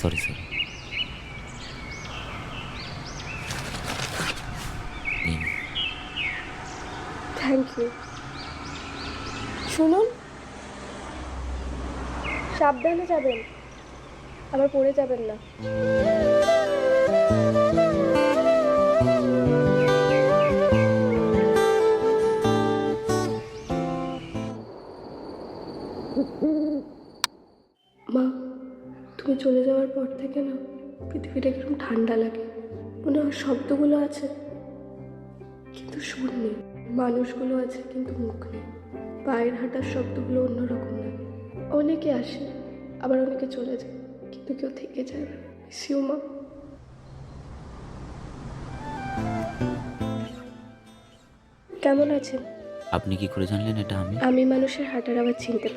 Sorry sorry নিন thank you শুনুন। সাবধানে যাবেন। আবার পড়ে যাবেন না। মা। তুমি চলে যাওয়ার পর থেকে না পৃথিবীটা কীরকম ঠান্ডা লাগে। মনে হয় শব্দগুলো আছে কিন্তু সুর নেই। মানুষগুলো আছে কিন্তু মুখ নেই। পায়ের হাঁটার শব্দগুলো অন্যরকম লাগে। অনেকে আসে আবার অনেকে চলে যায় কিন্তু কেউ থেকে যায় না। সিউ মা। কেমন আছেন? আপনি কি করে জানলেন এটা আমি? আমি মানুষের হাঁটার আবার চিনতে পারি।